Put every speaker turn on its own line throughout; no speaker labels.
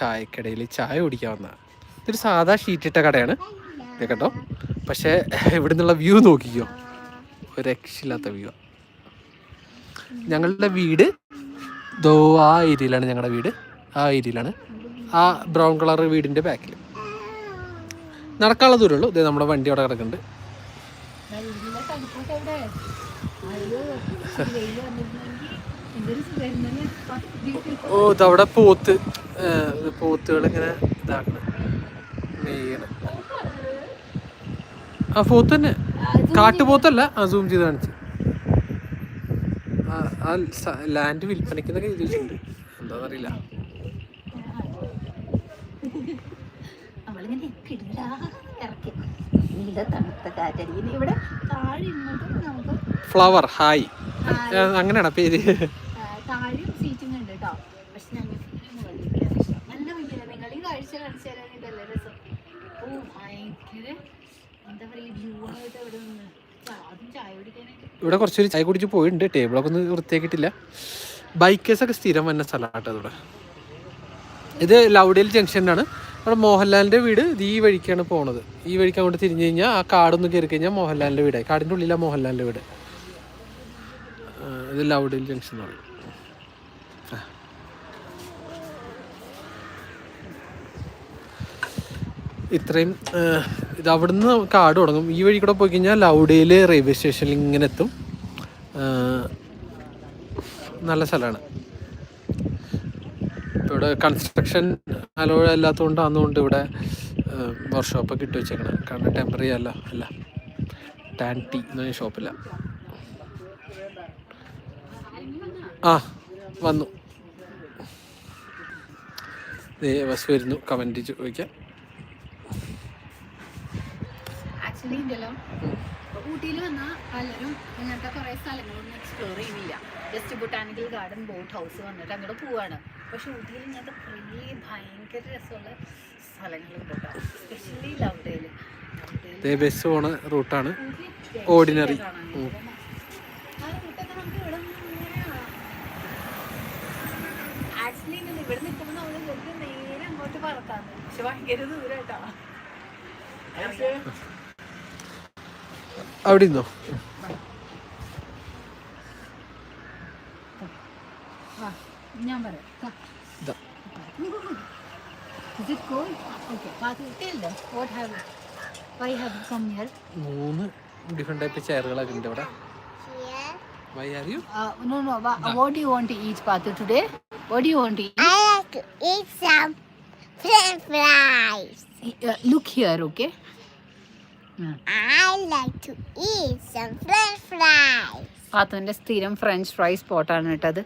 ചായക്കടയിൽ ചായ കുടിക്കാൻ വന്നതാണ് ഇതൊരു സാധാ ഷീറ്റിട്ട കടയാണ്. കേട്ടോ പക്ഷേ ഇവിടെ നിന്നുള്ള വ്യൂ നോക്കിക്കോ. ഒരു രക്ഷയില്ലാത്ത വ്യൂ ഞങ്ങളുടെ വീട് ദോ ആ ഏരിയയിലാണ് ഞങ്ങളുടെ വീട്. ആ ഏരിയയിലാണ്. ആ ബ്രൗൺ കളർ വീടിന്റെ ബാക്കിൽ നടക്കാനുള്ള ദൂരമുള്ളൂ ഇത് നമ്മുടെ വണ്ടി അവിടെ കിടക്കുന്നുണ്ട്. ഓ ഇതവിടെ പോത്ത്. പോത്തുകൾ ഇങ്ങനെ ഇതാക്കണം. ആ പോത്ത് തന്നെ കാട്ടുപോത്തല്ല ആ സൂം ചെയ്ത് കാണിച്ച്. ആ- ലാൻഡ് വിൽപ്പനയ്ക്കുന്നൊക്കെ ചോദിച്ചിട്ടുണ്ട് എന്താണെന്നറിയില്ല
നമുക്ക്
ഫ്ലവർ ഹായ്. അങ്ങനെയാണ് പേര്
ആ, താഴെയും സീറ്റിംഗ് ഉണ്ട് കേട്ടോ പക്ഷെ ഞങ്ങൾക്ക് ഇങ്ങനെ മുകളിലേക്കാണ് ഇഷ്ടം നല്ല ഭംഗിയില്ല നിങ്ങൾ ഈ കാഴ്ച കാണിച്ചു തരാൻ ഇതല്ലേ രസം ഓ ഭയങ്കര എന്താ പറയുക വ്യൂ ആയിട്ട് ഇവിടെ നിന്ന് അതും ചായ കുടിക്കാനായിട്ട്
ഇവിടെ കുറച്ചൊരു ചായ കുടിച്ച് പോയിട്ടുണ്ട്. ടേബിളൊക്കെ ഒന്ന് വൃത്തിയാക്കിയിട്ടില്ല. ബൈക്കേഴ്സൊക്കെ സ്ഥിരം വന്ന സ്ഥലമാട്ടോ ഇവിടെ. ഇത് ലൗഡേൽ ജംഗ്ഷനിലാണ് അവിടെ മോഹൻലാലിന്റെ വീട് ഈ വഴിക്കാണ് പോണത്. ഈ വഴിക്ക് അങ്ങോട്ട് തിരിഞ്ഞു കഴിഞ്ഞാൽ ആ കാടൊന്ന് കയറി കഴിഞ്ഞാൽ മോഹൻലാലിന്റെ വീടായി. കാടിന്റെ ഉള്ളിലാണ് മോഹൻലാലിന്റെ വീട്. ഇത് ലൗഡേൽ ജംഗ്ഷൻ എന്ന് ഇത്രയും ഇത് അവിടുന്ന് കാട് തുടങ്ങും. ഈ വഴി കൂടെ പോയി കഴിഞ്ഞാൽ ലൗഡേൽ റെയിൽവേ സ്റ്റേഷനിൽ ഇങ്ങനെ എത്തും. നല്ല സ്ഥലമാണ്. ഇവിടെ കൺസ്ട്രക്ഷൻ അലോഴ അല്ലാത്തതുകൊണ്ട് അന്നുകൊണ്ട് ഇവിടെ വർക്ക്ഷോപ്പൊക്കെ ഇട്ട് വെച്ചേക്കണം. കാരണം ടെമ്പററി അല്ല അല്ല. ടാൻ ടി എന്ന് പറഞ്ഞ ഷോപ്പില്ല ആ വന്നു. ബസ് വരുന്നു. കമന്റ് ചോദിക്കാം.
ഊട്ടിയിൽ വന്നാൽ പലരും ഇങ്ങനത്തെ കുറേ സ്ഥലങ്ങളൊന്നും എക്സ്പ്ലോർ ചെയ്യുന്നില്ല. Just botanical garden boat house വന്നിട്ട് അങ്ങോട്ട് പോവാണ്. പക്ഷെ ഊട്ടിയിൽ ഇങ്ങനത്തെ കുറേ ഭയങ്കര രസമുള്ള സ്ഥലങ്ങളുണ്ട് കേട്ടോ എസ്പെഷ്യലി ലവ്ഡേയിൽ
ദേ ബസ് പോണ റൂട്ടാണ് ഓർഡിനറി
ഇവിടെ നിൽക്കുമ്പോൾ നമ്മൾ വെറുതെ നേരെ അങ്ങോട്ട് പറക്കാന്ന് പക്ഷെ ഭയങ്കര ദൂരമായിട്ടാ
അവിടെ ഇരുന്നോ
ഞാൻ പറയാം Is it cold? Okay. Father, tell them what have? Why have you come here?
മൂന്ന് ഡിഫറെന്റ് ടൈപ്പ് ചെയറുകളൊക്കെ ഉണ്ട് ഇവിടെ why are you
Uh, no, no. Wha- what do you want to eat, Patu, today? What do you want to eat?
I like to eat some french fries.
Uh, look here, okay? Mm.
I like to eat some french fries.
പാത്തുവിന്റെ സ്ഥിരം french fry സ്പോട്ടാണ് കേട്ടത്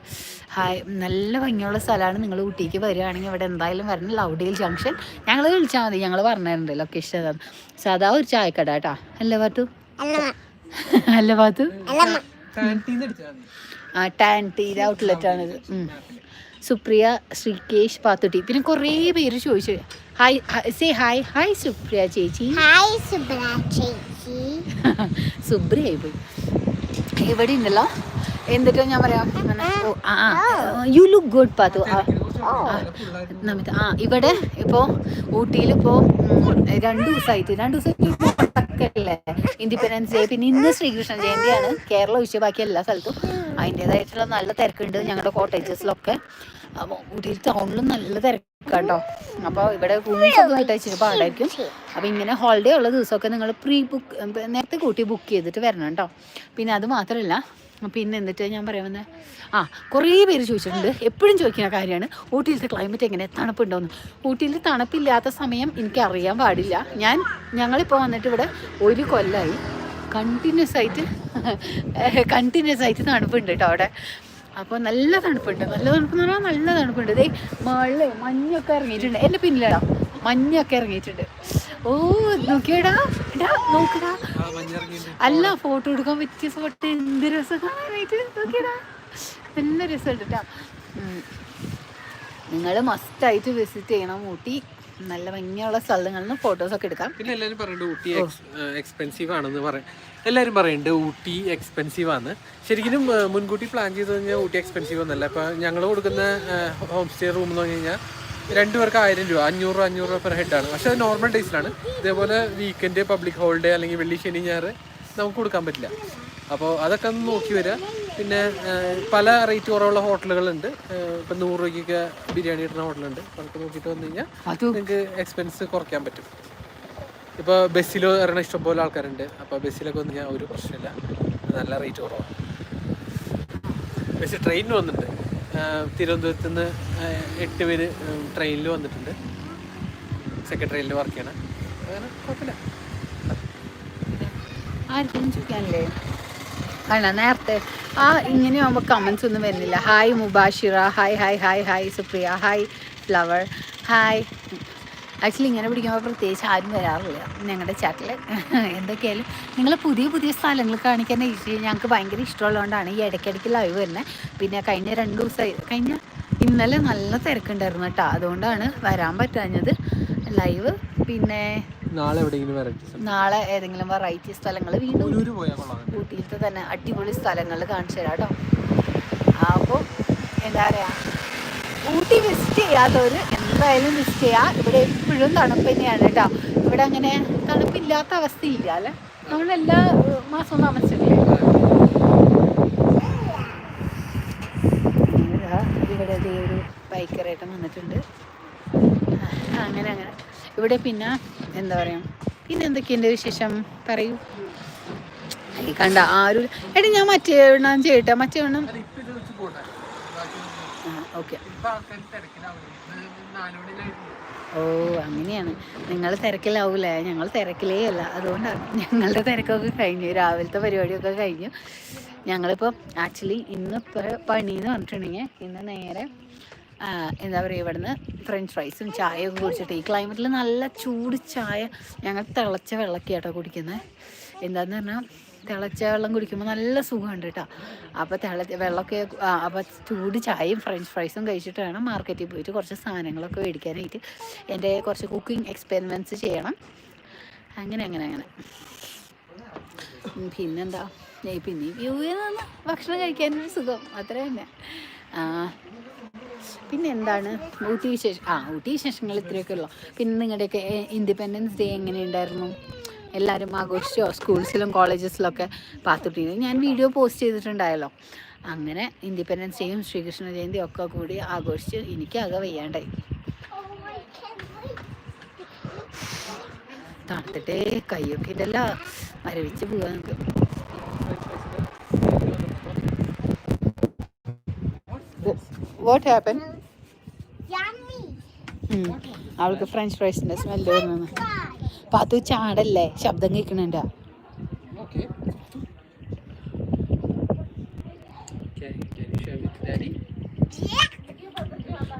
hi നല്ല ഭംഗിയുള്ള സ്ഥലമാണ് നിങ്ങൾ ഊട്ടിക്ക് വരികയാണെങ്കിൽ ഇവിടെ എന്തായാലും വരണം. ലൗഡിയിൽ ജംഗ്ഷൻ ഞങ്ങൾ വിളിച്ചാൽ മതി. ഞങ്ങൾ പറഞ്ഞിട്ടുണ്ട് ലൊക്കേഷൻ ഏതാണ് സാധാ ഒരു ചായക്കട കേട്ടാ. അല്ലേ പാത്തു? അല്ല പാത്തു. ആ ടാൻ ടീയുടെ ഔട്ട്ലെറ്റ് ആണിത്. സുപ്രിയ ശ്രീകേഷ് പാത്തുട്ടി. പിന്നെ കുറേ പേര് ചോദിച്ചു. Hi say hi hi Supriya ചേച്ചി.
Hi, Subrachi.
സുബ്രയായി പോയി. ഇവിടെ ഉണ്ടല്ലോ എന്നിട്ട് ഞാൻ പറയാം? യു ലുക്ക് ഗുഡ് പാത്തു ആ, ആ, ഇവിടെ ഇപ്പോൾ ഊട്ടിയിൽ ഇപ്പോൾ രണ്ട് ദിവസമായിട്ട് രണ്ട് ദിവസമായിട്ടല്ലേ ഇൻഡിപെൻഡൻസ് ഡേ പിന്നെ ഇന്ന് ശ്രീകൃഷ്ണ ജയന്തിയാണ്. കേരളം ഒഴിച്ച് ബാക്കി എല്ലാ സ്ഥലത്തും അതിന്റെതായിട്ടുള്ള നല്ല തിരക്കുണ്ട് ഞങ്ങളുടെ കോട്ടേജസിലൊക്കെ. ഊട്ടിയിൽ ടൗണിലും നല്ല തിരക്കാട്ടോ. അപ്പോൾ ഇവിടെ റൂംസ് ഒക്കെ കിട്ടാൻ ഇച്ചിരി പാടായിരിക്കും. അപ്പോൾ ഇങ്ങനെ ഹോളിഡേ ഉള്ള ദിവസമൊക്കെ നിങ്ങൾ പ്രീ ബുക്ക് നേരത്തെ കൂട്ടി ബുക്ക് ചെയ്തിട്ട് വരണം കേട്ടോ. പിന്നെ അത് മാത്രമല്ല പിന്നെ എന്നിട്ട് ഞാൻ പറയാൻ വന്നത് ആ കുറേ പേര് ചോദിച്ചിട്ടുണ്ട്. എപ്പോഴും ചോദിക്കുന്ന കാര്യമാണ് ഊട്ടിയിലത്തെ ക്ലൈമറ്റ് എങ്ങനെ? തണുപ്പുണ്ടോയെന്ന് ഊട്ടിയിൽ തണുപ്പില്ലാത്ത സമയം എനിക്കറിയാൻ പാടില്ല. ഞാൻ ഞങ്ങളിപ്പോൾ വന്നിട്ട് ഇവിടെ ഒരു കൊല്ലമായി കണ്ടിന്യൂസ് ആയിട്ട് കണ്ടിന്യൂസ് ആയിട്ട് തണുപ്പുണ്ട് കേട്ടോ അവിടെ. അപ്പോൾ നല്ല തണുപ്പുണ്ട്. നല്ല തണുപ്പെന്ന് പറഞ്ഞാൽ നല്ല തണുപ്പുണ്ട്. ഇതേ മഴ മഞ്ഞൊക്കെ ഇറങ്ങിയിട്ടുണ്ട്. എന്റെ പിന്നിലടാ മഞ്ഞൊക്കെ ഇറങ്ങിയിട്ടുണ്ട്. ഓ നോക്കിയടാ. എടാ നോക്കടാ അല്ല ഫോട്ടോ എടുക്കാൻ പറ്റിയ ഫോട്ടോ എന്ത് രസം കാണാനായിട്ട് നോക്കിയടാ. നല്ല രസമുണ്ട് കേട്ടോ നിങ്ങൾ മസ്റ്റായിട്ട് വിസിറ്റ് ചെയ്യണം ഊട്ടി. നല്ല ഭംഗിയുള്ള സ്ഥലങ്ങളിൽ നിന്ന് ഫോട്ടോസ് ഒക്കെ എടുക്കാം.
പിന്നെ എല്ലാവരും പറയുന്നുണ്ട് ഊട്ടി എക്സ്പെൻസീവ് ആണെന്ന് പറയും എല്ലാവരും പറയുന്നുണ്ട് ഊട്ടി എക്സ്പെൻസീവ് ആണ്. ശരിക്കും മുൻകൂട്ടി പ്ലാൻ ചെയ്ത് കഴിഞ്ഞാൽ ഊട്ടി എക്സ്പെൻസീവ് ഒന്നല്ല. ഇപ്പം ഞങ്ങൾ കൊടുക്കുന്ന ഹോം സ്റ്റേ റൂം എന്ന് പറഞ്ഞു കഴിഞ്ഞാൽ രണ്ടു പേർക്ക് ആയിരം രൂപ അഞ്ഞൂറ് രൂപ അഞ്ഞൂറ് രൂപ പെർ ഹെഡാണ് പക്ഷെ അത് നോർമൽ ഡേയ്സിലാണ് ഇതേപോലെ വീക്കെൻഡ് പബ്ലിക് ഹോളിഡേ അല്ലെങ്കിൽ വെള്ളി ശനി ഞായർ നമുക്ക് കൊടുക്കാൻ പറ്റില്ല. അപ്പോൾ അതൊക്കെ ഒന്ന് നോക്കി വരിക. പിന്നെ പല റേറ്റ് കുറവുള്ള ഹോട്ടലുകളുണ്ട് ഇപ്പം നൂറ് രൂപയ്ക്കൊക്കെ ബിരിയാണി കിട്ടുന്ന ഹോട്ടലുണ്ട് അതൊക്കെ നോക്കിയിട്ട് വന്നു കഴിഞ്ഞാൽ നിങ്ങൾക്ക് എക്സ്പെൻസ് കുറയ്ക്കാൻ പറ്റും. ഇപ്പോൾ ബസ്സിൽ ഇറങ്ങണ ഇഷ്ടംപോലെ ആൾക്കാരുണ്ട്. അപ്പോൾ ബസ്സിലൊക്കെ വന്നു കഴിഞ്ഞാൽ ഒരു പ്രശ്നമില്ല. നല്ല റേറ്റ് കുറവാണ്. ബസ് ട്രെയിനിന് വന്നിട്ടുണ്ട്. തിരുവനന്തപുരത്ത് നിന്ന് എട്ട് പേര് ട്രെയിനിൽ വന്നിട്ടുണ്ട്. സെക്രട്ടറിയിൽ വർക്ക് ചെയ്യണം. അങ്ങനെ കുഴപ്പമില്ല.
നേരത്തെ. ആ ഇങ്ങനെ ആകുമ്പോൾ കമൻസ് ഒന്നും വരുന്നില്ല. Hi Mubashira. Hi hi hi hi Supriya. Hi flower hi actually ഇങ്ങനെ പിടിക്കുമ്പോൾ പ്രത്യേകിച്ച് ആരും വരാറില്ല. ഞങ്ങളുടെ ചാറ്റിൽ എന്തൊക്കെയായാലും നിങ്ങൾ പുതിയ പുതിയ സ്ഥലങ്ങൾ കാണിക്കാൻ ഞങ്ങൾക്ക് ഭയങ്കര ഇഷ്ടമുള്ളതുകൊണ്ടാണ് ഈ ഇടയ്ക്കിടയ്ക്ക് ലൈവ് വരുന്നത് പിന്നെ കഴിഞ്ഞ രണ്ട് ദിവസമായി കഴിഞ്ഞ ഇന്നലെ നല്ല തിരക്കുണ്ടായിരുന്നു കേട്ടോ അതുകൊണ്ടാണ് വരാൻ പറ്റാഞ്ഞത്. ലൈവ് പിന്നെ
നാളെ എവിടെയെങ്കിലും വെറൈറ്റി
നാളെ ഏതെങ്കിലും വെറൈറ്റി സ്ഥലങ്ങൾ വീണ്ടും ഊട്ടിയിലത്തെ തന്നെ അടിപൊളി സ്ഥലങ്ങൾ കാണിച്ചു തരാം കേട്ടോ അപ്പോൾ എന്താ പറയുക ഊട്ടി വിസിറ്റ് ചെയ്യാത്തവർ എന്തായാലും വിസിറ്റ് ചെയ്യുക ഇവിടെ എപ്പോഴും തണുപ്പ് തന്നെയാണ് കേട്ടോ ഇവിടെ അങ്ങനെ തണുപ്പില്ലാത്ത അവസ്ഥയില്ല അല്ലേ? നമ്മളെല്ലാ മാസവും താമസിച്ചില്ലേ ഇവിടെ ഒരു ബൈക്കറായിട്ട് വന്നിട്ടുണ്ട്. അങ്ങനെ അങ്ങനെ. ഇവിടെ പിന്നെ എന്താ പറയാ? പിന്നെ എന്തൊക്കെയുണ്ട് വിശേഷം? പറയൂ. കണ്ട ആരും എടി ഞാൻ മറ്റേ എണ്ണം ചെയ്യട്ടെ. മറ്റേ എണ്ണം ഓക്കെ. ഓ അങ്ങനെയാണ്. നിങ്ങൾ തിരക്കിലാവൂലേ? ഞങ്ങൾ തിരക്കിലേ അല്ല അതുകൊണ്ടാണ് ഞങ്ങളുടെ തിരക്കൊക്കെ കഴിഞ്ഞു. രാവിലത്തെ പരിപാടിയൊക്കെ കഴിഞ്ഞു. ഞങ്ങളിപ്പോൾ ആക്ച്വലി ഇന്ന് ഇപ്പോൾ പണി എന്ന് പറഞ്ഞിട്ടുണ്ടെങ്കിൽ ഇന്ന് നേരെ എന്താ പറയുക ഇവിടുന്ന് ഫ്രഞ്ച് ഫ്രൈസും ചായയൊക്കെ കുടിച്ചിട്ട് ഈ ക്ലൈമറ്റിൽ നല്ല ചൂട് ചായ ഞങ്ങൾ തിളച്ച വെള്ളമൊക്കെ ആട്ടോ കുടിക്കുന്നത് എന്താണെന്ന് പറഞ്ഞാൽ തിളച്ച വെള്ളം കുടിക്കുമ്പോൾ നല്ല സുഖമുണ്ട് കേട്ടോ അപ്പോൾ തിളച്ച വെള്ളമൊക്കെ അപ്പോൾ ചൂട് ചായയും ഫ്രഞ്ച് ഫ്രൈസും കഴിച്ചിട്ട് വേണം മാർക്കറ്റിൽ പോയിട്ട് കുറച്ച് സാധനങ്ങളൊക്കെ മേടിക്കാനായിട്ട് എന്റെ കുറച്ച് കുക്കിംഗ് എക്സ്പെരിമെന്റ്സ് ചെയ്യണം. അങ്ങനെ അങ്ങനെ അങ്ങനെ. പിന്നെന്താ? പിന്നെ വ്യൂ നിന്ന് ഭക്ഷണം കഴിക്കാനൊരു സുഖം. അത്ര തന്നെ. പിന്നെ എന്താണ്? ഊട്ടി വിശേഷം ആ ഊട്ടി വിശേഷങ്ങൾ ഇത്രയൊക്കെ ഉള്ളു. പിന്നെ നിങ്ങളുടെയൊക്കെ ഇൻഡിപെൻഡൻസ് ഡേ എങ്ങനെയുണ്ടായിരുന്നു എല്ലാവരും ആഘോഷിച്ചോ സ്കൂൾസിലും കോളേജസിലൊക്കെ പാത്തുട്ടീന്. ഞാൻ വീഡിയോ പോസ്റ്റ് ചെയ്തിട്ടുണ്ടായല്ലോ. അങ്ങനെ ഇൻഡിപെൻഡൻസ് ഡേയും ശ്രീകൃഷ്ണ ജയന്തി ഒക്കെ കൂടി ആഘോഷിച്ച് എനിക്കാകെ വയ്യാണ്ടായി. തണുത്തിട്ടേ കൈയൊക്കെ ഇതല്ല മരവിച്ച് പോവാ നമുക്ക് വാട്ട് ഹാപ്പൻ. അവൾക്ക് ഫ്രഞ്ച് ഫ്രൈസിന്റെ സ്മെല്ല് വരുന്നു പാത്തു ചാടല്ലേ? ശബ്ദം കേൾക്കണുണ്ട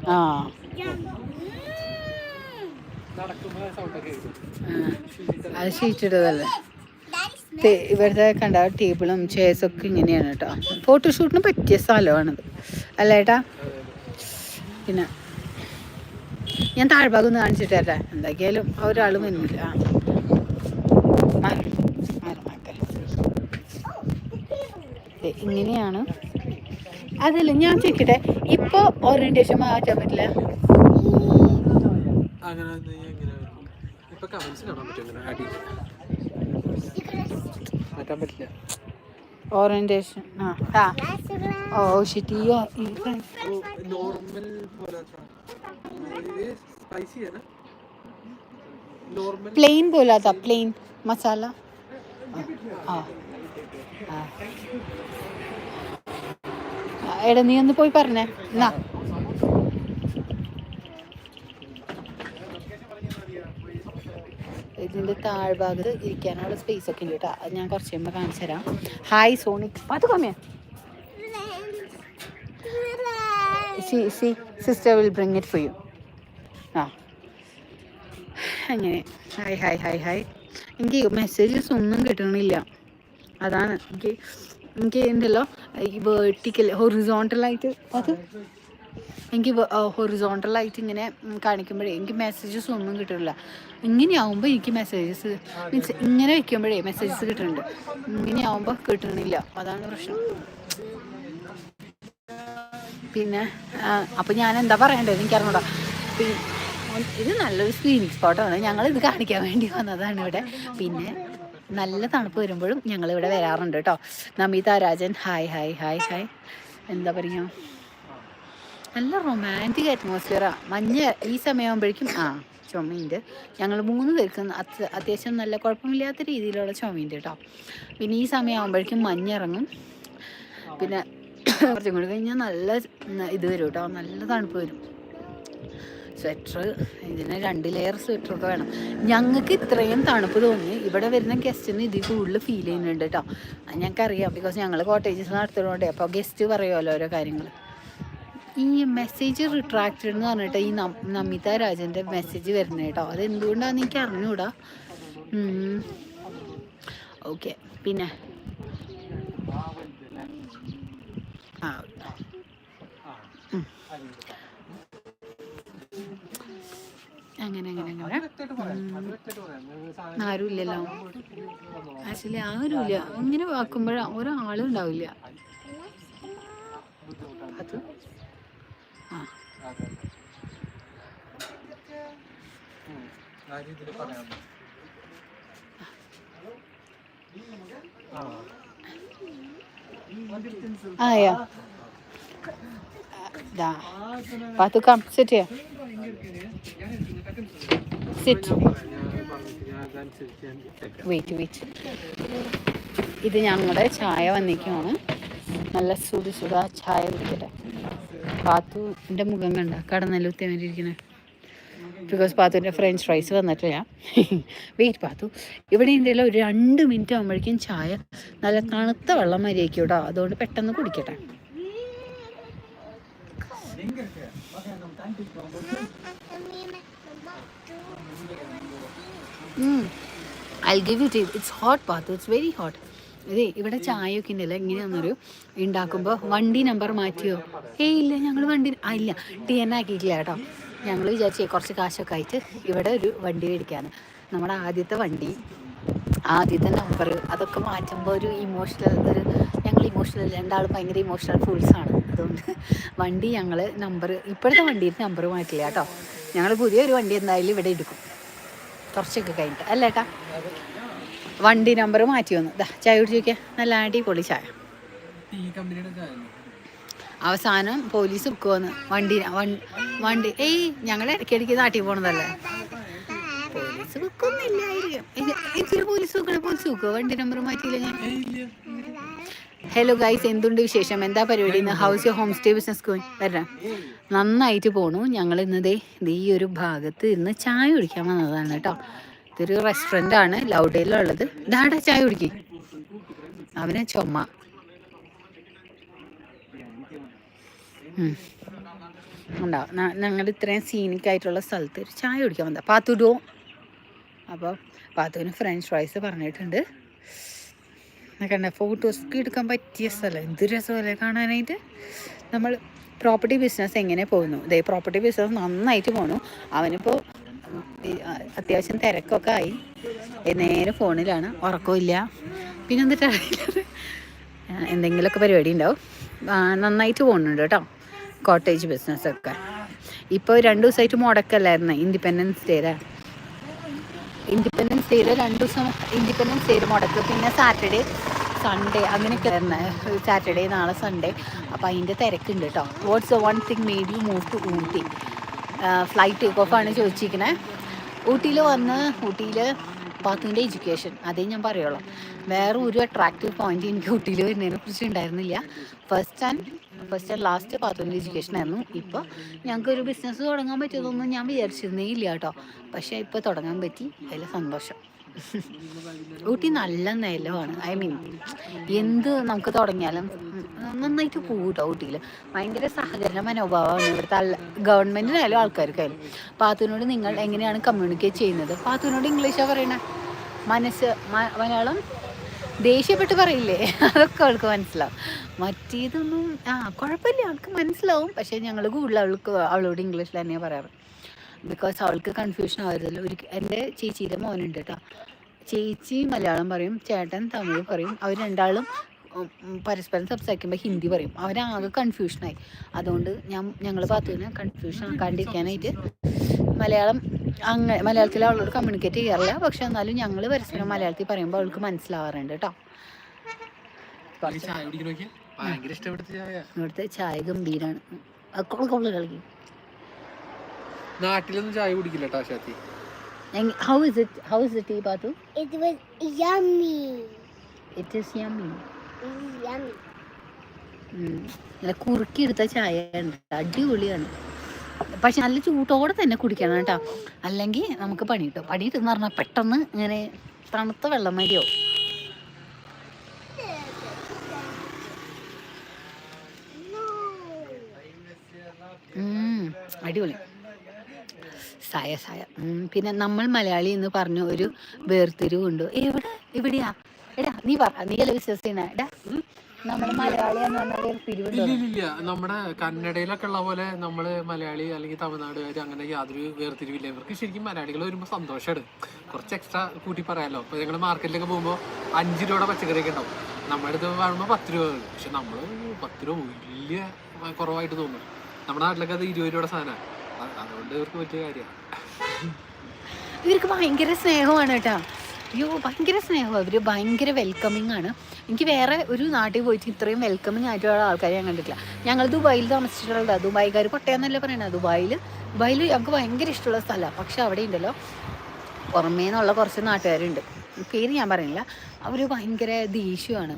ആ. അത് ഷീറ്റിട്ടതല്ലേ? ഇവിടുത്തെ കണ്ട ടേബിളും ചെയർസൊക്കെ ഇങ്ങനെയാണ് കേട്ടോ. ഫോട്ടോഷൂട്ടിന് പറ്റിയ സ്ഥലമാണിത്. അല്ലേട്ടാ പിന്നെ ഞാൻ താഴ്ഭാഗം ഒന്ന് കാണിച്ചിട്ട് തരാം എന്തൊക്കെയാലും ഒരാൾ വരുന്നില്ല. ഇങ്ങനെയാണ്. അതല്ല ഞാൻ ചോദിക്കട്ടെ ഇപ്പൊ ഓറിയന്റേഷൻ മാറ്റാൻ പറ്റില്ല?
മാറ്റാൻ പറ്റില്ല.
ഓറിയന്റേഷൻ. ആ ആ. ഓ ശരി ഈ
നോർമൽ
പ്ലെയിൻ പോലാത്ത പ്ലെയിൻ മസാല. ആ, എടാ നീ ഒന്ന് പോയി പറഞ്ഞേ. എന്നാ ഇതിന്റെ താഴ്ഭാഗത്ത് ഇരിക്കാനുള്ള സ്പേസ് ഒക്കെ ഉണ്ട് കേട്ടോ. അത് ഞാൻ കുറച്ച് കഴിയുമ്പോൾ കാണിച്ചു തരാം. ഹായ് സോണിക് അത് കമ്മിയാ? C C sister will bring it for you ആ. അങ്ങനെ. ഹായ് ഹായ് ഹായ് ഹായ് എനിക്ക് മെസ്സേജസ് ഒന്നും കിട്ടണില്ല. അതാണ്. എനിക്ക് എനിക്ക് ഉണ്ടല്ലോ ഈ വേർട്ടിക്കൽ ഹൊറിസോണ്ടലായിട്ട് അത് എനിക്ക് ഹൊറിസോണ്ടലായിട്ട് ഇങ്ങനെ കാണിക്കുമ്പോഴേ എനിക്ക് മെസ്സേജസ് ഒന്നും കിട്ടില്ല ഇങ്ങനെയാവുമ്പോൾ എനിക്ക് മെസ്സേജസ് മീൻസ് ഇങ്ങനെ വെക്കുമ്പോഴേ മെസ്സേജസ് കിട്ടുന്നുണ്ട് ഇങ്ങനെയാവുമ്പോൾ കിട്ടുന്നില്ല അതാണ് പ്രശ്നം. പിന്നെ അപ്പം ഞാൻ എന്താ പറയണ്ടത് എനിക്കറിഞ്ഞൂടാ. ഇത് നല്ലൊരു സ്ക്രീനിങ് സ്പോട്ടാണ് ഞങ്ങൾ ഇത് കാണിക്കാൻ വേണ്ടി വന്നതാണ് ഇവിടെ. പിന്നെ നല്ല തണുപ്പ് വരുമ്പോഴും ഞങ്ങൾ ഇവിടെ വരാറുണ്ട് കേട്ടോ. Namitha Rajan hi hi hi hi. എന്താ പറയുക നല്ല റൊമാന്റിക് അറ്റ്മോസ്ഫിയറാണ് മഞ്ഞ് ഈ സമയമാകുമ്പോഴേക്കും ആ ചുമയുണ്ട്. ഞങ്ങൾ മൂന്ന് പേർക്ക് അത് അത്യാവശ്യം നല്ല കുഴപ്പമില്ലാത്ത രീതിയിലുള്ള ചുമയുണ്ട് കേട്ടോ. പിന്നെ ഈ സമയമാകുമ്പോഴേക്കും മഞ്ഞിറങ്ങും പിന്നെ കുറച്ചും കൂടി കഴിഞ്ഞാൽ നല്ല ഇത് വരും കേട്ടോ. നല്ല തണുപ്പ് വരും. സ്വെറ്റർ ഇതിന് രണ്ട് ലെയർ സ്വെറ്ററൊക്കെ വേണം. ഞങ്ങൾക്ക് ഇത്രയും തണുപ്പ് തോന്നി. ഇവിടെ വരുന്ന ഗസ്റ്റിന് ഇതിൽ കൂടുതൽ ഫീൽ ചെയ്യുന്നുണ്ട് കേട്ടോ. ഞങ്ങൾക്കറിയാം ബിക്കോസ് ഞങ്ങൾ കോട്ടേജസ് നടത്തുന്നതുകൊണ്ട് അപ്പോൾ ഗസ്റ്റ് പറയുമല്ലോ ഓരോ കാര്യങ്ങൾ ഈ മെസ്സേജ് റിട്രാക്റ്റഡ് എന്ന് പറഞ്ഞിട്ട് ഈ നമിത രാജന്റെ മെസ്സേജ് വരുന്നത് കേട്ടോ അത് എന്തുകൊണ്ടാണെന്ന് എനിക്ക് അറിഞ്ഞൂടാ. ഓക്കെ പിന്നെ. അങ്ങനെ അങ്ങനെ അങ്ങനെ. അങ്ങനെ ആരുമില്ലല്ലോ. ആക്ച്വലി ആരുമില്ല. അങ്ങനെ വാക്കുമ്പോഴാണ് ഒരാളും ഉണ്ടാവില്ല അത് ആ ആയോ? ദാ. സിറ്റ് സിറ്റ് വെയിറ്റ് വെയിറ്റ് ഇത് ഞങ്ങളുടെ ചായ വന്നിരിക്കുകയാണ് നല്ല സുതി സുഡ ചായ കുടിക്കട്ടെ. പാത്തുവിന്റെ മുഖം കണ്ട കടന്നല്ല ഉത്തേമരിക്കണ ബിക്കോസ് പാത്തുവിന്റെ ഫ്രഞ്ച് ഫ്രൈസ് വന്നിട്ടില്ല. വെയിറ്റ് പാത്തു. ഇവിടെ ഇന്ത്യയിൽ ഒരു രണ്ട് മിനിറ്റ് ആകുമ്പോഴേക്കും ചായ നല്ല തണുത്ത വെള്ളം മരിയായിരിക്കും കേട്ടോ. അതുകൊണ്ട് പെട്ടെന്ന് കുടിക്കട്ടെ. I give you it it's hot Pathu. It's very hot ഇതേ ഇവിടെ ചായയൊക്കെ ഉണ്ടല്ലോ? എങ്ങനെയാണെന്നൊരു ഉണ്ടാക്കുമ്പോൾ വണ്ടി നമ്പർ മാറ്റിയോ? ഏയ് ഇല്ല ഞങ്ങൾ വണ്ടി ആ ഇല്ല. ടി എൻ ആക്കിയിട്ടില്ല കേട്ടോ. ഞങ്ങൾ വിചാരിച്ചേ കുറച്ച് കാശൊക്കെ ആയിട്ട് ഇവിടെ ഒരു വണ്ടി മേടിക്കാന്ന്. നമ്മുടെ ആദ്യത്തെ വണ്ടി ആദ്യത്തെ നമ്പർ അതൊക്കെ മാറ്റുമ്പോൾ ഒരു ഇമോഷണൽ ഒരു ഞങ്ങൾ ഇമോഷണൽ രണ്ടാളും ഭയങ്കര ഇമോഷണൽ ഫുൾസാണ് അതുകൊണ്ട് വണ്ടി ഞങ്ങൾ നമ്പർ ഇപ്പോഴത്തെ വണ്ടിയിൽ നമ്പർ മാറ്റില്ല കേട്ടോ. ഞങ്ങൾ പുതിയൊരു വണ്ടി എന്തായാലും ഇവിടെ എടുക്കും. കുറച്ചൊക്കെ കഴിഞ്ഞിട്ട്. അല്ലേ ഏട്ടാ? വണ്ടി നമ്പർ മാറ്റി വന്നു. ദാ ചായ കുടിച്ച് നോക്കിയാൽ നല്ല അടിപൊളി ചായ. അവസാനം പോലീസ് ബുക്കുവന്ന് വണ്ടി വണ്ടി ഏയ് ഞങ്ങൾ ഇടയ്ക്കിടയ്ക്ക് നാട്ടിൽ പോണതല്ലേ? പോലീസ് ബുക്കൊന്നുമില്ലായിരിക്കും എനിക്ക് പോലീസ് ബുക്കണ പോലീസ് ബുക്കോ വണ്ടി നമ്പർ മാറ്റിയില്ല ഞാൻ? ഹലോ ഗൈസ് എന്തുണ്ട് വിശേഷം? എന്താ പരിപാടി? ഇന്ന് house home stay business going വരാം നന്നായിട്ട് പോണു. ഞങ്ങൾ ഇന്നതേ ഈ ഒരു ഭാഗത്ത് ഇന്ന് ചായ കുടിക്കാൻ വന്നതാണ് കേട്ടോ. ഇതൊരു റെസ്റ്റോറന്റ് ആണ് ലൗഡയിലുള്ളത്. ഇതാടാ ചായ കുടിക്കേ. അവനെ ചുമ. ഉണ്ടാവും ഞങ്ങൾ ഇത്രയും സീനിക് ആയിട്ടുള്ള സ്ഥലത്ത് ഒരു ചായ കുടിക്കാൻ വന്നതാ. പാത്തുടോ. അപ്പോൾ പാത്തുവിന് ഫ്രഞ്ച് ഫ്രൈസ് പറഞ്ഞിട്ടുണ്ട്. കണ്ട? ഫോട്ടോസൊക്കെ എടുക്കാൻ പറ്റിയ സ്ഥലം. എന്ത് രസമല്ലേ കാണാനായിട്ട്? നമ്മൾ പ്രോപ്പർട്ടി ബിസിനസ് എങ്ങനെ പോകുന്നു? ഇതേ പ്രോപ്പർട്ടി ബിസിനസ് നന്നായിട്ട് പോകുന്നു അവനിപ്പോൾ അത്യാവശ്യം തിരക്കൊക്കെ ആയി. നേരെ ഫോണിലാണ്. ഉറക്കമില്ല പിന്നെ എന്നിട്ട് എന്തെങ്കിലുമൊക്കെ പരിപാടി ഉണ്ടാവും. നന്നായിട്ട് പോകുന്നുണ്ട് കേട്ടോ. കോട്ടേജ് ബിസിനസ്സൊക്കെ ഇപ്പോൾ രണ്ട് ദിവസമായിട്ട് മുടക്കല്ലായിരുന്നു. ഇൻഡിപെൻഡൻസ് ഡേയുടെ ഇൻഡിപെൻഡൻസ് ഡേയിൽ രണ്ട് ദിവസം ഇൻഡിപെൻഡൻസ് ഡേയിൽ മുടക്ക്. പിന്നെ സാറ്റർഡേ സൺഡേ അങ്ങനെയൊക്കെ ആയിരുന്നു. സാറ്റർഡേ നാളെ സൺഡേ അപ്പോൾ അതിന്റെ തിരക്കുണ്ട് കേട്ടോ. What's one thing may you move to Ooty flight take ഓഫാണ് ചോദിച്ചിരിക്കുന്നത് ഊട്ടിയിൽ വന്ന് ഊട്ടിയിൽ പാത്തുവിന്റെ എഡ്യൂക്കേഷൻ അതേ ഞാൻ പറയുള്ളൂ. വേറെ ഒരു അട്രാക്റ്റീവ് പോയിന്റ് എനിക്ക് ഊട്ടിയിൽ വരുന്നതിനെ കുറിച്ച് ഉണ്ടായിരുന്നില്ല. First and first and last പാത്തുവിന്റെ education ആയിരുന്നു. ഇപ്പോൾ ഞങ്ങൾക്ക് ഒരു ബിസിനസ് തുടങ്ങാൻ പറ്റിയതൊന്നും ഞാൻ വിചാരിച്ചിരുന്നേ ഇല്ല കേട്ടോ. പക്ഷേ ഇപ്പോൾ തുടങ്ങാൻ പറ്റി. അതിൽ സന്തോഷം. ഊട്ടി നല്ല നിലമാണ് ഐ മീൻ എന്ത് നമുക്ക് തുടങ്ങിയാലും നന്നായിട്ട് പോകും കേട്ടോ ഊട്ടിയിൽ ഭയങ്കര സഹകരണ മനോഭാവമാണ് ഇവിടുത്തെ ഗവൺമെന്റിനായാലും ആൾക്കാർക്കായാലും പാത്തുവിനോട് നിങ്ങൾ എങ്ങനെയാണ് കമ്മ്യൂണിക്കേറ്റ് ചെയ്യുന്നത്? പാത്തുവിനോട് ഇംഗ്ലീഷാണ് പറയണേ? മനസ്സ് മലയാളം? ദേഷ്യപ്പെട്ട് പറയില്ലേ? അതൊക്കെ അവൾക്ക് മനസ്സിലാവും. മറ്റേതൊന്നും ആ കുഴപ്പമില്ല. അവൾക്ക് മനസ്സിലാവും. പക്ഷേ ഞങ്ങൾ കൂടുതൽ അവൾക്ക് അവളോട് ഇംഗ്ലീഷിൽ തന്നെയാണ് പറയാറ്. ബിക്കോസ് അവൾക്ക് കൺഫ്യൂഷൻ ആവരുതല്ലോ. ഒരു എന്റെ ചേച്ചിയുടെ മോനുണ്ട് കേട്ടോ ചേച്ചി മലയാളം പറയും ചേട്ടൻ തമിഴ് പറയും. അവർ രണ്ടാളും പരസ്പരം സംസാരിക്കുമ്പോൾ ഹിന്ദി പറയും. അവരാകെ കൺഫ്യൂഷനായി അതുകൊണ്ട് ഞാൻ ഞങ്ങൾ പാത്തുവിനെ കൺഫ്യൂഷൻ ആക്കാണ്ടിരിക്കാനായിട്ട് മലയാളം അങ്ങനെ മലയാളത്തിൽ അവളോട് കമ്മ്യൂണിക്കേറ്റ് ചെയ്യാറില്ല. പക്ഷെ എന്നാലും ഞങ്ങൾ പരസ്പരം മലയാളത്തിൽ പറയുമ്പോൾ അവൾക്ക് മനസ്സിലാവാറുണ്ട് കേട്ടോ ഇവിടുത്തെ ചായ ഗംഭീരാണ്. കൊള്ളു കൊള്ളു കളി
നാട്ടിലൊന്നും ചായ കുടിക്കില്ല
ടാശാത്തി
It was yummy. It is yummy.
നല്ല കുറുക്കിയെടുത്ത ചായ ഉണ്ട് അടിപൊളിയാണ്. പക്ഷെ നല്ല ചൂട്ടോടെ തന്നെ കുടിക്കണം കേട്ടോ. അല്ലെങ്കിൽ നമുക്ക് പണി കിട്ടും. പണി കിട്ടുന്ന പറഞ്ഞാൽ പെട്ടെന്ന് ഇങ്ങനെ തണുത്ത വെള്ളം മതിയോ? അടിപൊളി. സായ സായ. പിന്നെ നമ്മൾ മലയാളി എന്ന് പറഞ്ഞ ഒരു വേർതിരിവുണ്ട്. എവിടെ? എവിടെയാ? എടാ നീ പറ. നീ അല്ല വിശ്വസിക്കണ? എടാ
ഇല്ല നമ്മുടെ കന്നഡയിലൊക്കെ ഉള്ള പോലെ നമ്മൾ മലയാളി അല്ലെങ്കിൽ തമിഴ്നാടുകാർ അങ്ങനെ യാതൊരു വേർതിരിവില്ല. ഇവർക്ക് ശരിക്കും മലയാളികൾ വരുമ്പോൾ സന്തോഷമാണ് കുറച്ച് എക്സ്ട്രാ കൂട്ടി പറയാലോ. ഇപ്പൊ ഞങ്ങൾ മാർക്കറ്റിലൊക്കെ പോകുമ്പോൾ അഞ്ച് രൂപയുടെ പച്ചക്കറിയൊക്കെ ഉണ്ടാവും. നമ്മുടെ അടുത്ത് വാങ്ങുമ്പോൾ പത്ത് രൂപ പക്ഷെ നമ്മൾ പത്ത് രൂപ വലിയ കുറവായിട്ട് തോന്നും. നമ്മുടെ നാട്ടിലൊക്കെ അത് ഇരുപത് രൂപയുടെ സാധനമാണ് അതുകൊണ്ട് ഇവർക്ക് പറ്റിയ കാര്യമാണ്.
ഇവർക്ക് ഭയങ്കര സ്നേഹമാണ് കേട്ടോ. അയ്യോ ഭയങ്കര സ്നേഹമാണ് ഇവർ ഭയങ്കര വെൽക്കമിങ് ആണ്. എനിക്ക് വേറെ ഒരു നാട്ടിൽ പോയിട്ട് ഇത്രയും വെൽക്കമിങ് ആയിട്ടുള്ള ആൾക്കാരെ ഞാൻ കണ്ടിട്ടില്ല. ഞങ്ങൾ ദുബായിൽ താമസിച്ചിട്ടുള്ള ദുബായിക്കാർ കൊട്ടയെന്നല്ലേ പറയണത് ദുബായിൽ ദുബായിൽ ഞങ്ങൾക്ക് ഭയങ്കര ഇഷ്ടമുള്ള സ്ഥലമാണ് പക്ഷെ അവിടെ ഉണ്ടല്ലോ. പുറമേ നിന്നുള്ള കുറച്ച് നാട്ടുകാരുണ്ട്. പേര് ഞാൻ പറയുന്നില്ല. അവർ ഭയങ്കര ദേഷ്യമാണ്.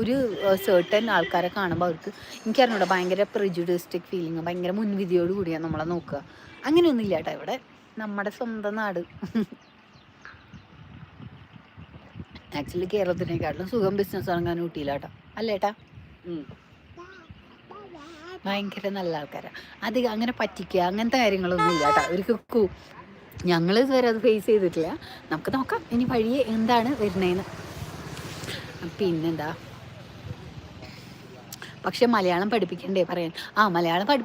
ഒരു സേർട്ടൻ ആൾക്കാരെ കാണുമ്പോൾ അവർക്ക് എനിക്കറിഞ്ഞൂടാ ഭയങ്കര പ്രിജുഡിസ്റ്റിക് ഫീലിംഗ് ഭയങ്കര മുൻവിധിയോട് കൂടിയാണ് നമ്മളെ നോക്കുക. അങ്ങനെയൊന്നുമില്ല കേട്ടോ ഇവിടെ. നമ്മുടെ സ്വന്തം നാട്. ആക്ച്വലി കേരളത്തിനേക്കാട്ടിലും സുഖം ബിസിനസ് ഇറങ്ങാൻ ഊട്ടിയില്ല കേട്ടോ അല്ലേട്ടാ ഭയങ്കര നല്ല ആൾക്കാരാണ് അധികം അങ്ങനെ പറ്റിക്കുക അങ്ങനത്തെ കാര്യങ്ങളൊന്നും ഇല്ല കേട്ടോ അവർക്ക് ഞങ്ങൾ ഇതുവരെ അത് ഫേസ് ചെയ്തിട്ടില്ല. നമുക്ക് നോക്കാം. ഇനി വഴിയെ എന്താണ് വരുന്നതെന്ന് പിന്നെന്താ? പക്ഷെ മലയാളം പഠിപ്പിക്കണ്ടേ പറയാൻ? ആ മലയാളം പഠി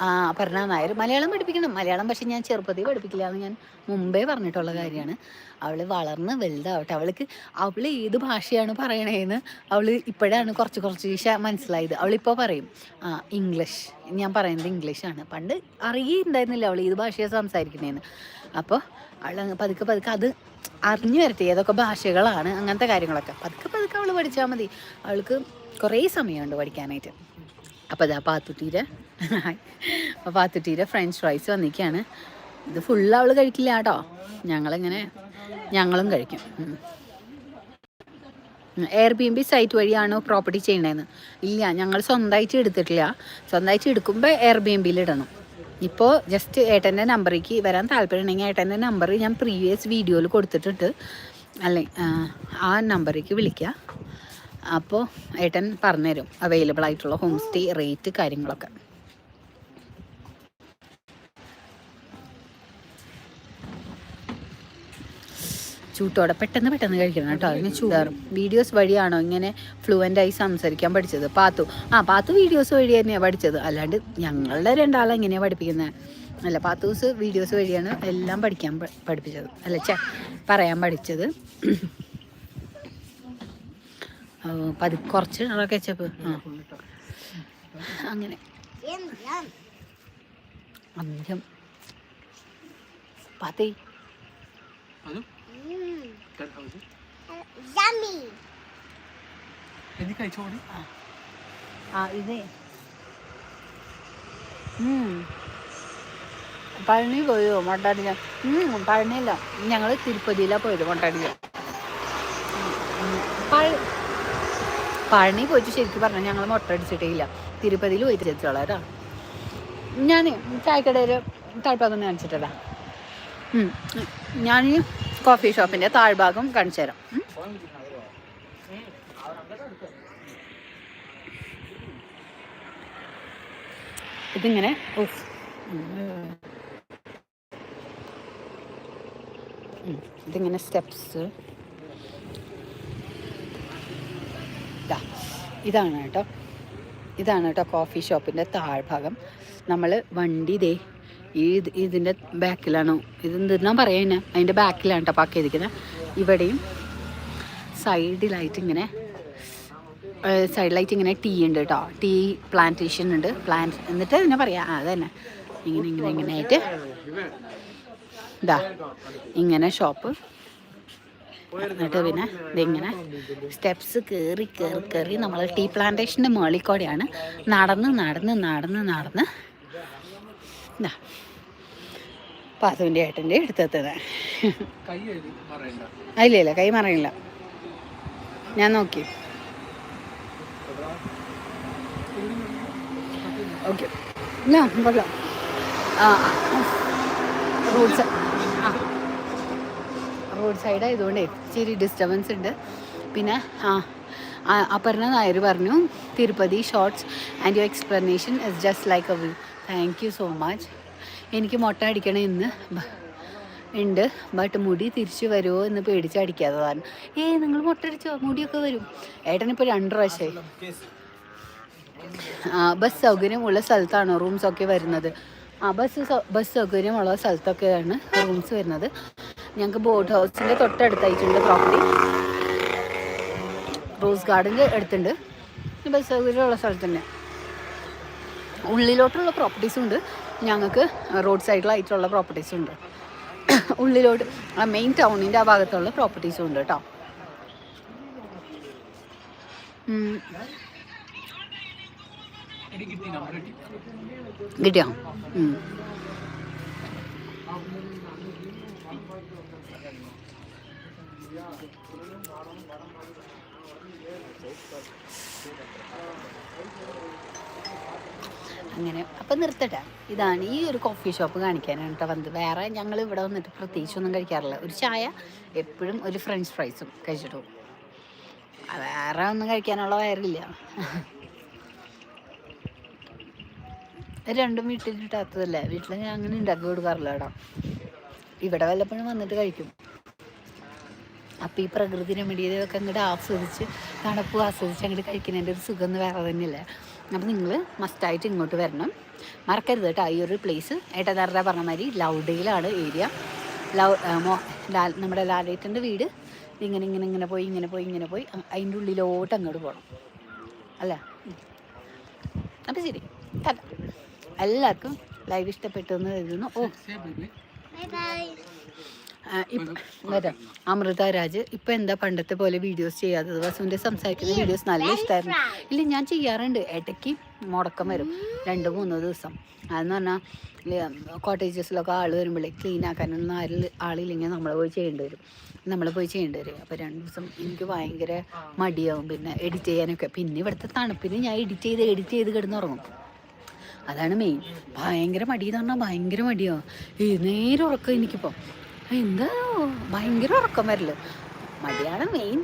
ആ പറഞ്ഞ നായർ മലയാളം പഠിപ്പിക്കണം. മലയാളം പക്ഷെ ഞാൻ ചെറുപ്പത്തിൽ പഠിപ്പിക്കില്ല എന്ന് ഞാൻ മുമ്പേ പറഞ്ഞിട്ടുള്ള കാര്യമാണ്. അവൾ വളർന്ന് വലുതാവട്ടെ. അവൾക്ക് അവൾ ഏത് ഭാഷയാണ് പറയണേന്ന് അവൾ ഇപ്പോഴാണ് കുറച്ച് കുറച്ച് മനസ്സിലായത്. അവളിപ്പോൾ പറയും ആ ഇംഗ്ലീഷ്. ഞാൻ പറയുന്നത് ഇംഗ്ലീഷാണ്. പണ്ട് അറിയുണ്ടായിരുന്നില്ല അവൾ ഏത് ഭാഷയാണ് സംസാരിക്കണേന്ന്. അപ്പോൾ അവൾ പതുക്കെ പതുക്കെ അത് അറിഞ്ഞു വരട്ടെ. ഏതൊക്കെ ഭാഷകളാണ് അങ്ങനത്തെ കാര്യങ്ങളൊക്കെ. പതുക്കെ പതുക്കെ അവൾ പഠിച്ചാൽ മതി. അവൾക്ക് കുറേ സമയമുണ്ട് പഠിക്കാനായിട്ട്. അപ്പോൾ അതാ പാത്തുട്ടീരെ പാത്തുട്ടീരെ ഫ്രഞ്ച് ഫ്രൈസ് വന്നിരിക്കുകയാണ്. ഇത് ഫുള്ള് അവൾ കഴിക്കില്ല കേട്ടോ. ഞങ്ങളിങ്ങനെ ഞങ്ങളും കഴിക്കും. Airbnb site വഴിയാണോ പ്രോപ്പർട്ടി ചെയ്യണതെന്ന് ഇല്ല ഞങ്ങൾ സ്വന്തമായിട്ട് എടുത്തിട്ടില്ല. സ്വന്തമായിട്ട് എടുക്കുമ്പോൾ എയർ ബി എം ബിയിൽ ഇടണം. ഇപ്പോൾ ജസ്റ്റ് ഏട്ടന്റെ നമ്പറിലേക്ക് വരാൻ താല്പര്യം ഉണ്ടെങ്കിൽ ഏട്ടന്റെ നമ്പർ ഞാൻ പ്രീവിയസ് വീഡിയോയിൽ കൊടുത്തിട്ടുണ്ട്. അല്ലെ ആ നമ്പറിലേക്ക് വിളിക്കുക അപ്പോൾ ഏട്ടൻ പറഞ്ഞുതരും അവൈലബിൾ ആയിട്ടുള്ള ഹോം സ്റ്റേ റേറ്റ് കാര്യങ്ങളൊക്കെ. ചൂട്ടോടെ പെട്ടെന്ന് പെട്ടെന്ന് കഴിക്കണം കേട്ടോ. അതിന് ചൂടാറും. വീഡിയോസ് വഴിയാണോ ഇങ്ങനെ ഫ്ലുവന്റ് ആയി സംസാരിക്കാൻ പഠിച്ചത്? പാത്തു. ആ പാത്തു വീഡിയോസ് വഴി തന്നെയാണ് പഠിച്ചത്. അല്ലാണ്ട് ഞങ്ങളുടെ രണ്ടാളെ എങ്ങനെയാണ് പഠിപ്പിക്കുന്നത് അല്ല പാത്തൂസ് വീഡിയോസ് വഴിയാണ് എല്ലാം പഠിക്കാൻ പഠിപ്പിച്ചത്. അല്ല ചേ പറയാൻ പഠിച്ചത്. പതി കുറച്ച് കെച്ചപ്പ്? ആ. അങ്ങനെ. അന്ത്യം
കഴിച്ചോടി
ആ. ഇതേ. പഴനി പോയോ? മൊട്ടടിക്കാൻ ഉം, പഴനിയില്ല. ഞങ്ങൾ തിരുപ്പതിയിലാണ് പോയത് മൊട്ടടിക്കാൻ പഴനി പോയിട്ട് ശരിക്കും പറഞ്ഞാൽ ഞങ്ങൾ മുട്ട അടിച്ചിട്ടേ ഇല്ല തിരുപ്പതിയിൽ പോയിട്ട് ചേച്ചോളാം കേട്ടോ. ഞാൻ ചായക്കടയിൽ താഴ്ഭാഗം കാണിച്ചിട്ടല്ല ഞാൻ കോഫി ഷോപ്പിന്റെ താഴ്ഭാഗം കാണിച്ചു തരാം. ഇതിങ്ങനെ. ഇതിങ്ങനെ സ്റ്റെപ്സ് ഇതാ ഇതാണ് കേട്ടോ. ഇതാണ് കേട്ടോ കോഫി ഷോപ്പിന്റെ താഴ്ഭാഗം. നമ്മൾ വണ്ടി ദേ ഈ ഇത് ഇതിന്റെ ബാക്കിലാണ് ഇത് എന്തെന്നാ പറയുന്നത് അതിന്റെ ബാക്കിലാണ് കേട്ടോ പാക്ക് ചെയ്തിരിക്കുന്നത് ഇവിടെയും സൈഡിലായിട്ട് ഇങ്ങനെ സൈഡിലായിട്ട് ഇങ്ങനെ ടീ ഉണ്ട് കേട്ടോ ടീ പ്ലാന്റേഷൻ ഉണ്ട്. പ്ലാന്റ് എന്നിട്ട് എന്നെ പറയാം? അത് തന്നെ ഇങ്ങനെ ഇങ്ങനെ ഇങ്ങനെ ആയിട്ട്. ഇതാ ഇങ്ങനെ ഷോപ്പ് എന്നിട്ട് പിന്നെ ഇതിങ്ങനെ സ്റ്റെപ്സ് കയറി കയറി കയറി നമ്മൾ ടീ പ്ലാന്റേഷന്റെ മുകളിൽ കൂടെയാണ് നടന്ന് നടന്ന് നടന്ന് നടന്ന് ഇതാ
പാസുവിന്റെ ഏട്ടന്റെ എടുത്തെത്തുന്നത്
ഇല്ല ഇല്ല കൈ മറയില്ല ഞാൻ നോക്കി. ഓക്കെ. ഞാൻ ആ ആ റോഡ് സൈഡ് ആയതുകൊണ്ട് ഇച്ചിരി ഡിസ്റ്റർബൻസ് ഉണ്ട്. പിന്നെ ആ അപർണ നായർ പറഞ്ഞു Tirupati shorts and your explanation is just like a view thank you so much എനിക്ക് മുട്ട അടിക്കണം ഇന്ന്. ഉണ്ട്. ബട്ട് മുടി തിരിച്ചു വരുമോ എന്ന് പേടിച്ച് അടിക്കാത്തതാണ്. ഏയ് നിങ്ങൾ മുട്ട അടിച്ചോ? മുടിയൊക്കെ വരും. ഏട്ടനിപ്പോൾ രണ്ട് പ്രാവശ്യമായി ബസ് സൗകര്യമുള്ള സ്ഥലത്താണോ റൂംസ് ഒക്കെ വരുന്നത്? ആ ബസ് ബസ് സൗകര്യമുള്ള സ്ഥലത്തൊക്കെയാണ് റൂംസ് വരുന്നത്. ഞങ്ങൾക്ക് ബോട്ട് ഹൗസിന്റെ തൊട്ടടുത്തായിട്ടുണ്ട് പ്രോപ്പർട്ടി റോസ് ഗാർഡന്റെ അടുത്തുണ്ട്. ബസ് സൗകര്യമുള്ള സ്ഥലത്ത് തന്നെ. ഉള്ളിലോട്ടുള്ള പ്രോപ്പർട്ടീസും ഉണ്ട്. ഞങ്ങൾക്ക് റോഡ് സൈഡിലായിട്ടുള്ള പ്രോപ്പർട്ടീസും ഉണ്ട്. ഉള്ളിലോട്ട് ആ മെയിൻ ടൗണിന്റെ ആ ഭാഗത്തുള്ള പ്രോപ്പർട്ടീസും ഉണ്ട് കേട്ടോ.
എനിക്ക്
കിട്ടിയോ. അങ്ങനെ അപ്പം നിർത്തട്ടെ. ഇതാണ് ഈ ഒരു കോഫി ഷോപ്പ് കാണിക്കാനാണ് കേട്ടോ വന്നത്. വേറെ ഞങ്ങൾ ഇവിടെ വന്നിട്ട് പ്രത്യേകിച്ചൊന്നും കഴിക്കാറില്ല. ഒരു ചായ എപ്പോഴും ഒരു ഫ്രഞ്ച് ഫ്രൈസും കഴിച്ചിട്ടു വേറെ ഒന്നും കഴിക്കാനുള്ള വയറില്ല. രണ്ടും വീട്ടിൽ കിട്ടാത്തതല്ലേ വീട്ടിൽ ഞാൻ അങ്ങനെ ഉണ്ടാക്കി കൊടുക്കാറില്ല കേട്ടോ. ഇവിടെ വല്ലപ്പോഴും വന്നിട്ട് കഴിക്കും. അപ്പം ഈ പ്രകൃതി രമണീയതയൊക്കെ അങ്ങോട്ട് ആസ്വദിച്ച് തണുപ്പ് ആസ്വദിച്ച് അങ്ങോട്ട് കഴിക്കുന്നതിന്റെ ഒരു സുഖം വേറെ തന്നെയല്ലേ? അപ്പം നിങ്ങൾ മസ്റ്റായിട്ട് ഇങ്ങോട്ട് വരണം. മറക്കരുത് കേട്ടോ. ഈ ഒരു പ്ലേസ് ഏട്ടനാരുടെ പറഞ്ഞ മാതിരി ലൗഡയിലാണ് ഏരിയ ലൗ ലാൽ നമ്മുടെ ലാലേട്ടന്റെ വീട്. ഇങ്ങനെ ഇങ്ങനെ ഇങ്ങനെ പോയി ഇങ്ങനെ പോയി ഇങ്ങനെ പോയി. അതിന്റെ ഉള്ളിലോട്ട് അങ്ങോട്ട് പോകണം അല്ല? അപ്പം ശരി. എല്ലാവർക്കും ലൈവ് ഇഷ്ടപ്പെട്ടു എന്ന് കരുതുന്നു. ഓ. അമൃത രാജ് ഇപ്പൊ എന്താ പണ്ടത്തെ പോലെ വീഡിയോസ് ചെയ്യാത്തത് വസുവിന്റെ സംസാരിക്കുന്ന വീഡിയോസ് നല്ല ഇഷ്ടമായിരുന്നു ഇല്ല ഞാൻ ചെയ്യാറുണ്ട്. ഇടയ്ക്ക് മുടക്കം വരും. രണ്ട് മൂന്നോ ദിവസം. അതെന്ന് പറഞ്ഞാൽ കോട്ടേജസിലൊക്കെ ആൾ വരുമ്പോഴേ ക്ലീൻ ആക്കാനൊന്നും ആരിൽ ആളില്ലെങ്കിൽ നമ്മൾ പോയി ചെയ്യേണ്ടി വരും. നമ്മൾ പോയി ചെയ്യേണ്ടി വരും. അപ്പോൾ രണ്ട് ദിവസം എനിക്ക് ഭയങ്കര മടിയാവും. പിന്നെ എഡിറ്റ് ചെയ്യാനൊക്കെ. പിന്നെ ഇവിടുത്തെ തണുപ്പിന് ഞാൻ എഡിറ്റ് ചെയ്ത് എഡിറ്റ് ചെയ്ത് കിടന്നുറങ്ങും. അതാണ് മെയിൻ ഭയങ്കര മടി എന്ന് പറഞ്ഞാൽ ഭയങ്കര മടിയോ. ഈ നേരെ ഉറക്കം എനിക്കിപ്പോൾ എന്താ? ഭയങ്കര ഉറക്കം വരൽ. മടിയാണ് മെയിൻ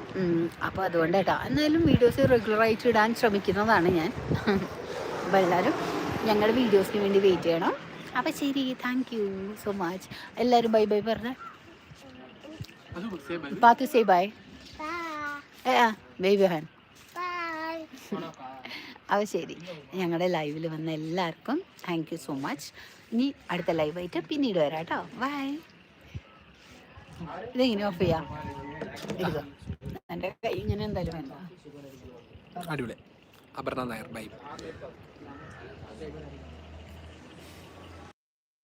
അപ്പോൾ അതുകൊണ്ട് കേട്ടോ എന്നാലും വീഡിയോസ് റെഗുലറായിട്ട് ഇടാൻ ശ്രമിക്കുന്നതാണ് ഞാൻ. അപ്പോൾ എല്ലാവരും ഞങ്ങളുടെ വീഡിയോസിന് വേണ്ടി വെയിറ്റ് ചെയ്യണം. അപ്പോൾ ശരി താങ്ക് യു സോ മച്ച് എല്ലാവരും ബൈ ബൈ പറഞ്ഞേ.
Pathu say bye
bye bye bye അപ്പോൾ ശരി. ഞങ്ങളുടെ ലൈവിൽ വന്ന എല്ലാവർക്കും താങ്ക് യു സോ മച്ച് ഇനി അടുത്ത ലൈവായിട്ട് പിന്നീട് വരാം കേട്ടോ ബൈ ഇതെങ്ങനെ ഓഫ് ചെയ്യാം. എടുക്കുക എന്റെ കൈ ഇങ്ങനെ എന്തായാലും വേണ്ട.
അടിപൊളി. അപർണ നായർ ബൈ